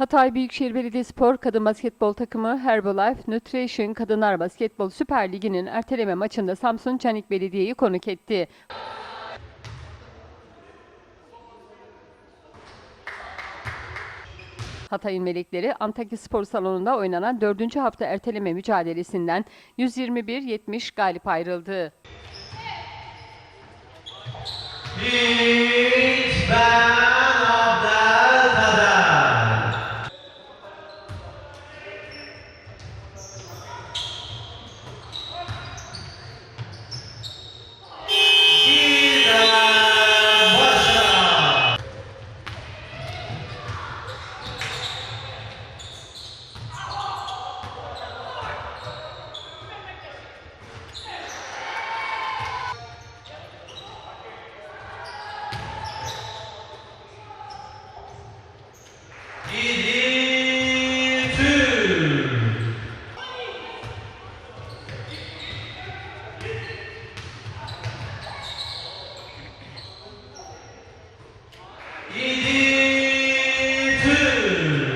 Hatay Büyükşehir Belediyespor Kadın Basketbol Takımı Herbalife Nutrition Kadınlar Basketbol Süper Ligi'nin erteleme maçında Samsun Canik Belediye'yi konuk etti. Hatay'ın melekleri Antakya Spor Salonu'nda oynanan 4. hafta erteleme mücadelesinden 121-70 galip ayrıldı. Two.